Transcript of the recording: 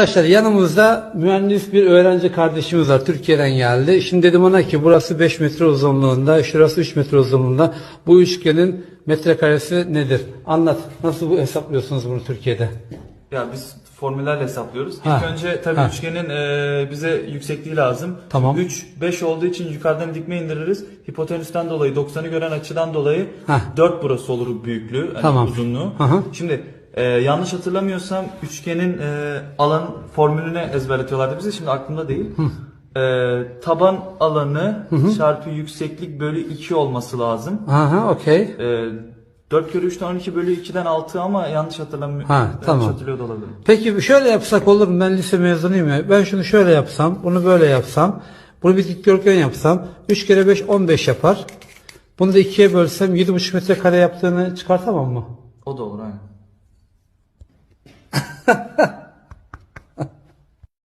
Arkadaşlar yanımızda mühendis bir öğrenci kardeşimiz var. Türkiye'den geldi. Şimdi dedim ona ki burası 5 metre uzunluğunda, şurası 3 metre uzunluğunda. Bu üçgenin metrekaresi nedir? Anlat. Nasıl bu hesaplıyorsunuz bunu Türkiye'de? Ya biz formüllerle hesaplıyoruz. Ha. İlk önce tabii Ha. üçgenin e, bize yüksekliği lazım. Tamam. 3, 5 olduğu için yukarıdan dikme indiririz. Hipotenüsten dolayı 90'ı gören açıdan dolayı Ha. 4 burası olur büyüklüğü, hani Tamam. uzunluğu. Hı. Şimdi e, yanlış hatırlamıyorsam üçgenin e, alan formülünü ezberletiyorlardı bize. Şimdi aklımda değil. E, taban alanı çarpı yükseklik bölü 2 olması lazım. Aha, okey. E, 4 kere 3'ten 12 bölü 2'den 6 ama yanlış hatırlamıyorum. Ha, yanlış tamam. hatırlıyor da olabilirim. Peki şöyle yapsak olur mu? Ben lise mezunuyum ya. Ben şunu şöyle yapsam, bunu böyle yapsam, bunu bir dikdörtgen yapsam, 3 kere 5 15 yapar. Bunu da ikiye bölsem 7,5 metre kare yaptığını çıkartamam mı? O da olur aynen. Ha ha!